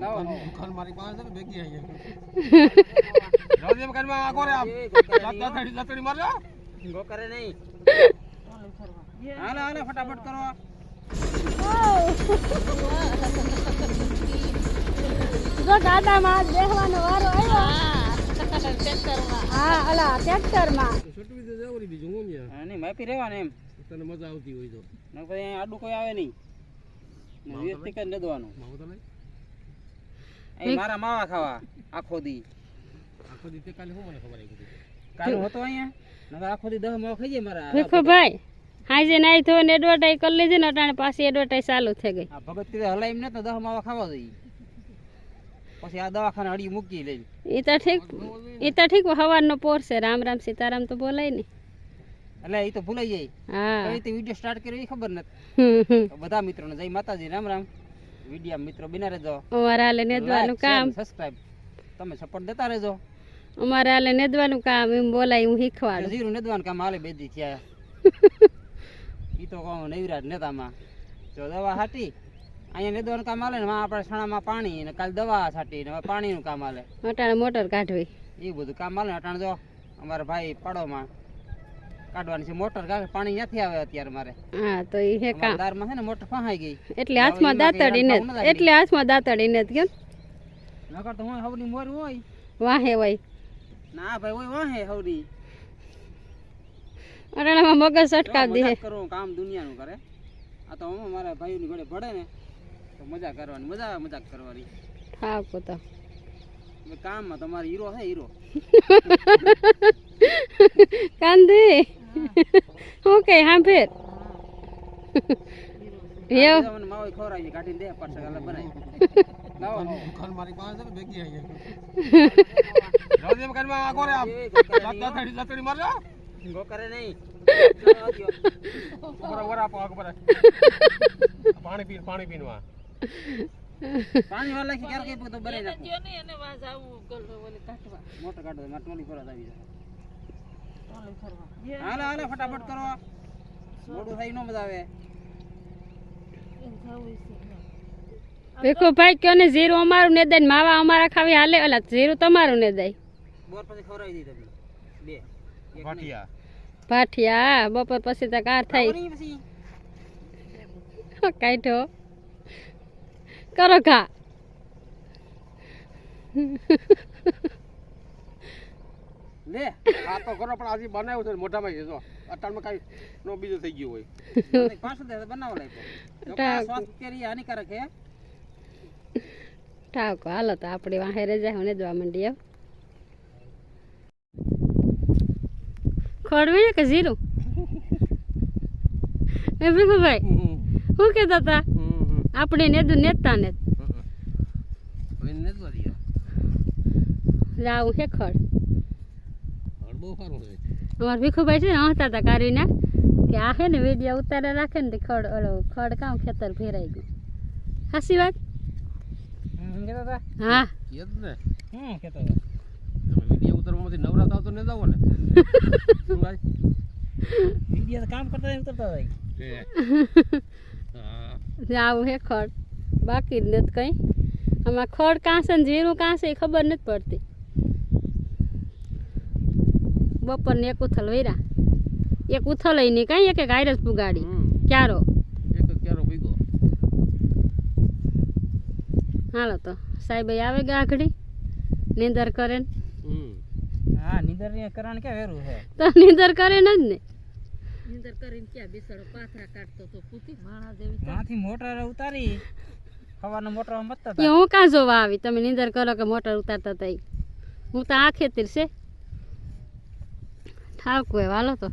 દુકાન મારી પાસે છે ને ભેગી આવી જાય. રાજી એમ કરીને આ કોરે આમ. દાતડી દાતડી મારજો. ગો કરે નહીં હાલો હાલો ફટાફટ કરો. જો બેસવાનો વારો આવ્યો. હા અલા ટ્રેક્ટરમાં છોટવી તો જવરી બીજું હું નહીં માપી રહેવાનું એમ. તને મજા આવતી હોય તો. નકર અહીંયા આડું કોઈ આવે નહીં. ને વ્યવસ્થિત જ નદવાનું તો અહીં મારા માવા ખાવા આખો દી. આખો દી તે કાલે હું મને ખબર આવી ગઈ કાનું હતો અહીંયા? નકર આખો દી દહ માવા ખાઈ જાય મારા ભીખો ભાઈ હાજે નાઈ ધોઈને એડવર્ટાઈઝ કરી લેજે ને અટાણે પાછી એડવર્ટાઈઝ ચાલુ થઈ ગઈ. આ ભગત કીધે હલાય ને તો દહ માવા ખાવા જોઈએ. પછી આ દવાખાને અડી મૂકી લઈ. એ તો ઠીક એ તો ઠીક હવારનો પોર છે રામ રામ સીતારામ તો બોલાય ને. એટલે એ તો ભૂલાઈ જાય. હા. કઈ રીતે વીડિયો સ્ટાર્ટ કર્યો એ ખબર નથી. તો બધા મિત્રોને જય માતાજી રામ રામ. વીડિયો મિત્રો બિના રહેજો. અમારે હાલે નેદવાનું કામ. સબસ્ક્રાઇબ તમે સપોર્ટ દેતા રહેજો. અમારે હાલે નેદવાનું કામ એમ બોલાય હું શીખવાડું. જીરું નેદવાનું કામ હાલે બેદી થયા. ઈ તો કહું નૈવરાજ નેતામાં. જો દવા હાટી અહીંયા નેદવાનું કામ હાલે ને માં આપણે છણામાં પાણી ને કાલ દવા છાટી ને પાણીનું કામ હાલે. અટાણે મોટર કાઢવી. એ બધું કામ હાલે અટાણ અટાણે જો અમારા ભાઈ પાડોમાં. કાઢવાની છે. મોટર પાણી નથી આવે અત્યારે મારે. હા તો એ હે કામ દારમાં છે ને મોટર ફહાઈ ગઈ. એટલે હાથમાં દાતડીને એટલે હાથમાં દાતડીને કેમ નકર તો હું હવની મોર હોય. વાહે હોય. ના ભાઈ હોય વાહે હવની. અરણામાં મગજ સટકાવ દે. કરું કામ દુનિયાનું કરે. આ તો હું મારા ભાઈની ઘોડે ભડે ને તો મજા કરવાની મજા આવે મજાક કરવાની. હા તો હવે કામમાં તમારો હીરો છે હીરો. કાંદી. હું આવી ઉપર આપો આગળ ઉપર પાણી પી પાણી પીનવા પાણી વાળા છે ક્યારે કઈ તો બનાવી નાખું મોટર કાઢો મારે ટોલી પર આવી જાય. હાલો હાલે ફટાફટ કરો. મોડું થઈ નો મજા આવે. ભીખુ ભાઈ કયો ને જીરું અમારું ને દઈ માવા અમારા ખાવી હાલે અલા જીરું તમારું ને દઈ. બોર પછી ખવરાવી દીધી તમને બે ભાટિયા. ભાઠિયા બપોર પછી તો કાર પછી. કાઢો. કરો ખા લે આ તો કરો પણ આજે બનાવ્યો છે મોઢામાં છે જો. અટાણમાં કાંઈ નો બીજું થઈ ગયો હોય. પાછું દે બનાવો લાગ્યો સ્વાસ્થ્ય કેરી હાનિકારક હે. ઠાકો હાલો તો આપણે વાહે રજા ને દવા માંડી આવ ખોડવી કે જીરું એ ભીખુ ભાઈ શું કહેતા હતા આપણે નેદું નેતા ને. લાવું હે ખડ બહુ સારું છે. અમારા ભીખુભાઈ છે ને હસતા હતા કાઢવીને કે આ છે ને વેડિયા ઉતારા રાખે ને ખડ ઓલો ખડ કામ ખેતર ફેરાઈ ગયું. હાસી વાત? હા એ જ ને. હમ કેતા વીડિયો ઉતારવામાંથી નવરા થાવ તો ને જાવ ને. કામ કરતા હતા. હા. આવું હે ખડ. બાકી નથી કંઈ. આમાં ખડ કાંસે ને જીરું કાંસે એ ખબર નથી પડતી. બપોરને એક ઉથલ વૈરા. એક ઉથલ નહીં કાંઈ એક એક આયરસ પુગાડી. ક્યારો? એક ક્યારો ભીગો. હાલો તો સાહેબ આવે ગયા આગળી? નીંદર કરે ને? હા નીંદર ને કરણ કે વેરું છે તો નીંદર કરે ને જ ને. નીંદર કરીને ક્યાં બિસાડો? પાથરા કાઢતો તો પૂતી માણા જેવી માંથી મોટર ઉતારી સવારના મોટર મતતા હું કાં જોવા આવી? તમે નીંદર કરો કે મોટર ઉતારતા હતા હું તો આ ખેતર છે. ઠાક હોય હાલો તો.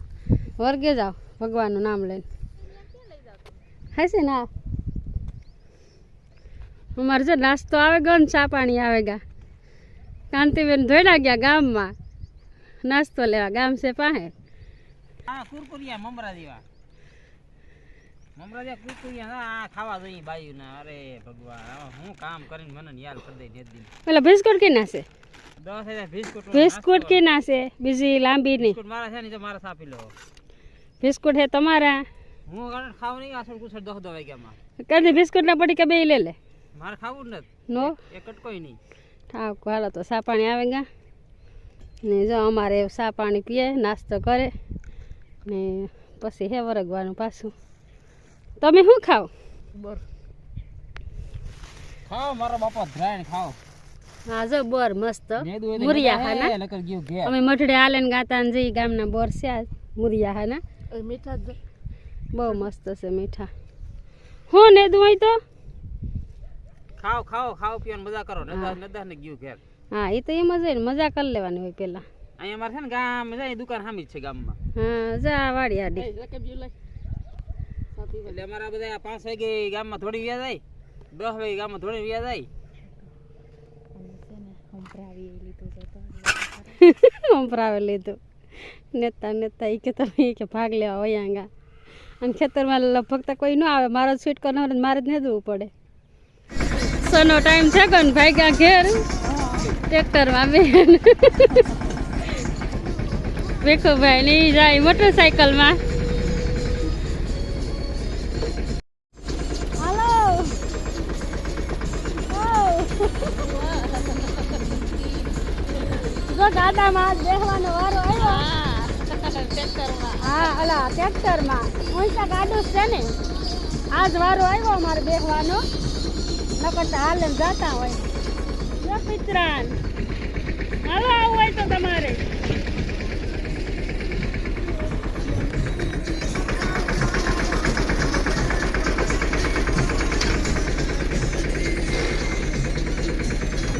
વર્ગે જાઓ ભગવાનનું નામ લઈને. હશે ના અમારે છે નાસ્તો આવે ગયો ને ચા પાણી આવે ગા. કાંતિબેન ધોઈડા ગયા ગામમાં. નાસ્તો લેવા ગામ છે પાસે હા કુરકુરિયા મમરા જેવા. મમરા જેવા કુરકુરિયા આ ખાવા જોઈએ બાયું ના અરે ભગવાન હું કામ કરીને મને યાદ કરી દઈ પેલા બિસ્કુટ કે ના હજાર બિસ્કુટ બિસ્કુટ કે નાશે બીજી લાંબી મારા છે ને તો મારા સાપી લો. બિસ્કુટ હે તમારા? હું ખાવ નહીં આસળ કુસળ દસ દો વાગ્યામાં કરી બિસ્કુટ ના પડી કે બે લે લે. મારે ખાવું નો? નહીં. ઠાક હાલો તો સા પાણી આવે ગા. ને જો અમારે સા પાણી પીએ નાસ્તો કરે. ને પછી હે વરગવાનું પાછું. તમે શું ખાઓ મારો બાપા ધ્રાયણ ખાઓ. હા જો બોર મસ્ત. મુરિયા નકર હા હે, નકર ગયું ઘેર. અમે મઠડે આલેન ને ગાતા ને જઈ ગામના બોર છે આ મુરિયા હા ના મીઠા બહુ મસ્ત છે મીઠા. હું ને દુઈ તો? ખાઓ ખાઓ ખાઓ પીઓ મજા કરો. નદા નદા ને ગયું ઘેર. હા એ તો એમ જ હોય ને મજા કરી લેવાની હોય પેલા. અહીંયા અમારે છે ને ગામ જાય દુકાન સામી છે ગામમાં. હા જા વાડી આડી. એટલે અમારા બધા પાંચ વાગે ગામમાં થોડી વ્યાજ આવી દસ વાગે ગામમાં થોડી વ્યાજ જાય. સંભળાવે લીધું નેતા નેતા ઈ કે તમે કે ભાગ લેવા વયાંગા અને ખેતરમાં લગભગ કોઈ ન આવે મારો સ્વીટ કરનાર મારે જ નેદવું પડે સોનો ટાઈમ છે કે ભાગ્યા ઘેર ટ્રેક્ટરમાં બેન વેખો ભાઈ ને જાય મોટરસાયકલમાં હા, અલા ટ્રેક્ટરમાં તો ગાડું છે ને. આજ વારો આવ્યો અમારે બેસવાનો નકર તો હાલ જતા હોય. મિત્રાન હાલો, આવું હોય તો તમારે.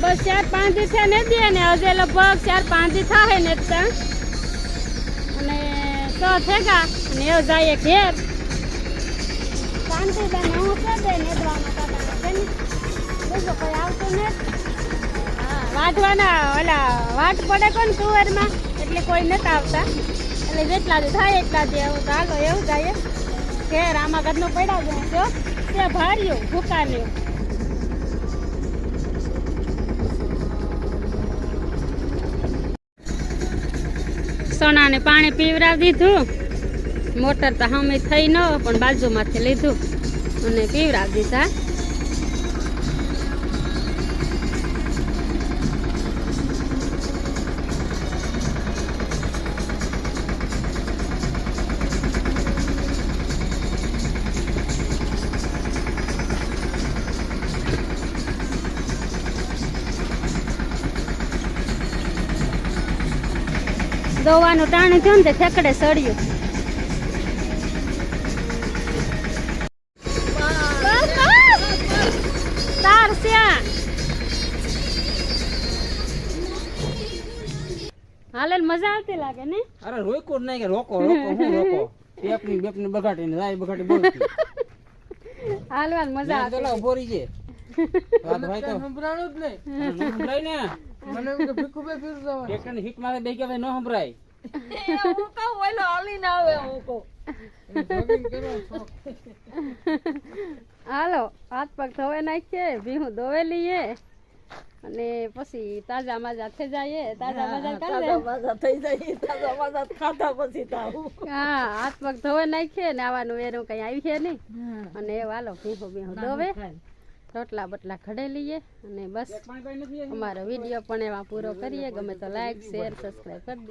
બસ ચાર પાંચ છે ને દે ને, હજે લગભગ ચાર પાંચ થાય ને ત્યાં તો થેગા અને એવું જાય ઘેર. શાંતિ બેન હું છે દે નેદવામાં કાકા છે ને. બીજું કોઈ આવતું ને વાંધવાના ઓલા વાટ પડે કોણ કુંવરમાં એટલે કોઈ નથી આવતા. એટલે જેટલા જે થાય એટલા જે એવું ચાલો એવું જાય. ઘેર આમાં ઘરનું પડ્યા તો તે ભાર્યું ભૂકાન્યું. સોનાને પાણી પીવરાવી દીધું. મોટર તો હમે થઈ ન, પણ બાજુમાંથી લીધું અને પીવરાવી દીધા. દોવાનું ટાણું થયું ને તે ઠેકડે સડ્યું. તાર શ્યા. હાલે મજા આવતી લાગે ને? અરે રોકો નહીં કે રોકો રોકો હું રોકો? પેપની બેપની બગાડીને રાય બગાડી બોલતી હાલવાની મજા આવે બોરી છે. વાત ભાઈ તો. સંભળાણું જ નહીં. સંભળાય ને. મને એમ કે ભીખુભાઈ ફીર જવા ટ્રેક્ટરની હીટ મારે બે કે ભાઈ ન સંભળાય. હાલો હાથ પગ ધોવે નાખીએ ભીહું ધોવે લઈએ અને પછી તાજા માજા થઈ જાય તાજા માજા કરી પછી હા હાથ પગ ધોવે નાખીએ ને આવાનું એનું કઈ આવી છે નહીં. અને એ હાલો ભીહું ભીહું દોવે રોટલા બટલા ઘડે લઈએ અને બસ. અમારો વીડિયો પણ એમાં પૂરો કરીએ. ગમે તો લાઈક શેર સબસ્ક્રાઈબ કરી